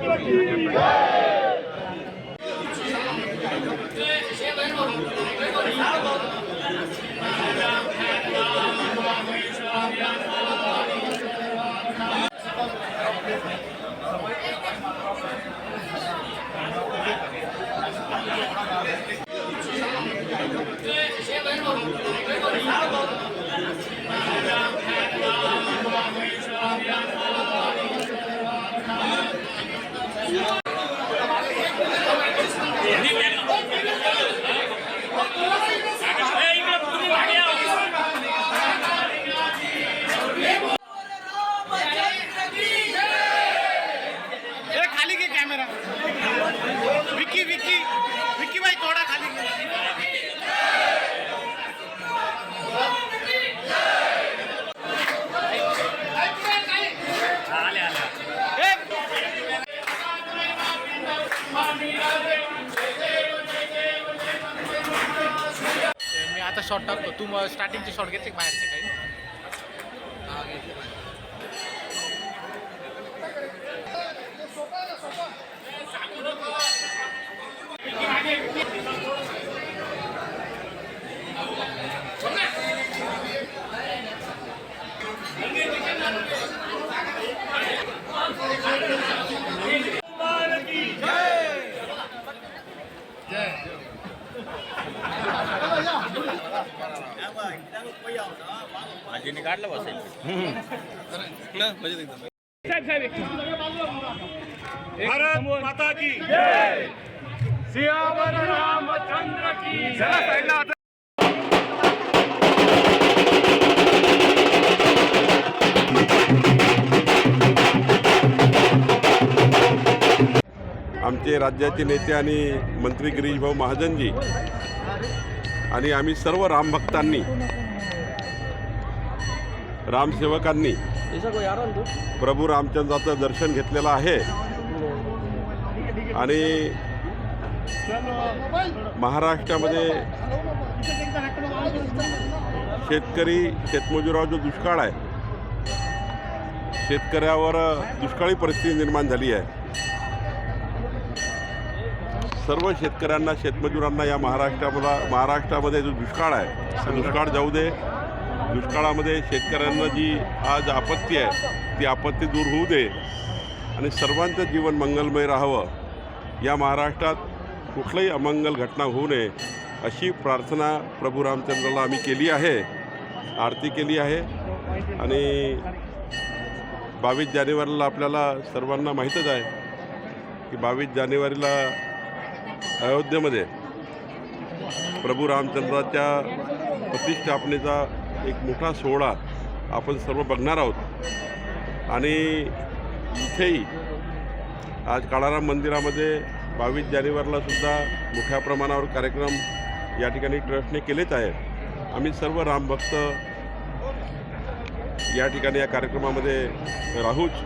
Yeah. Shot टाकतो. तू स्टार्टिंगचे shot घेतले बाहेरचे काही? हा, घेतले. भारत माता की जय. सियावर रामचंद्र की जय. आमचे राज्याचे नेते आणि मंत्री गिरीशभाऊ महाजनजी आणि आम्ही सर्व रामभक्तांनी रामसेवकांनी प्रभू रामचंद्राचं दर्शन घेतलेलं आहे. आणि महाराष्ट्रामध्ये शेतकरी शेतमजुरावर जो दुष्काळ आहे. शेतकऱ्यावर दुष्काळी परिस्थिती निर्माण झाली आहे. सर्व शेतकऱ्यांना शेतमजुरांना या महाराष्ट्राला महाराष्ट्रामध्ये जो दुष्काळ आहे दुष्काळ जाऊ दे. दुष्काळामध्ये शेतकऱ्यांना जी आज आपत्ती आहे ती आपत्ती दूर होऊ दे. आणि सर्वांचं जीवन मंगलमय राहावं. या महाराष्ट्रात कुठलंही अमंगल घटना होऊ नये अशी प्रार्थना प्रभू रामचंद्राला आम्ही केली आहे आरती केली आहे. आणि बावीस जानेवारीला आपल्याला सर्वांना माहीतच आहे की बावीस जानेवारीला अयोध्येमध्ये प्रभू रामचंद्राच्या प्रतिष्ठापनेचा एक मोठा सोहळा आपण सर्व बघणार आहोत. आणि इथेही आज काळाराम मंदिरामध्ये बावीस जानेवारीला सुद्धा मोठ्या प्रमाणावर कार्यक्रम या ठिकाणी ट्रस्टने केलेच आहेत. आम्ही सर्व रामभक्त या ठिकाणी या कार्यक्रमामध्ये राहूच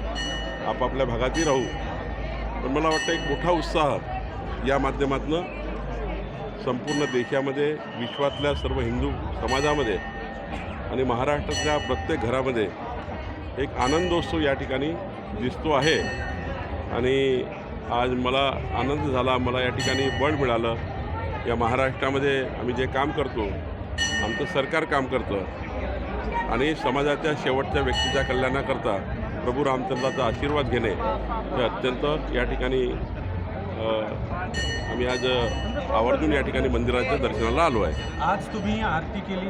आपापल्या भागातही राहू. पण मला वाटतं एक मोठा उत्साह या माध्यमातून संपूर्ण देशामध्ये विश्वातल्या सर्व हिंदू समाजामध्ये आणि महाराष्ट्रातल्या प्रत्येक घरामध्ये एक आनंदोत्सव या ठिकाणी दिसतो आहे. आणि आज मला आनंद झाला मला या ठिकाणी बळ मिळालं. या महाराष्ट्रामध्ये आम्ही जे काम करतो आमचं सरकार काम करतं आणि समाजाच्या शेवटच्या व्यक्तीच्या कल्याणाकरता प्रभू रामचंद्राचा आशीर्वाद घेणे हे अत्यंत या ठिकाणी आम्ही आज आवर्जून या ठिकाणी मंदिराच्या दर्शनाला आलो आहे. आज तुम्ही आरती केली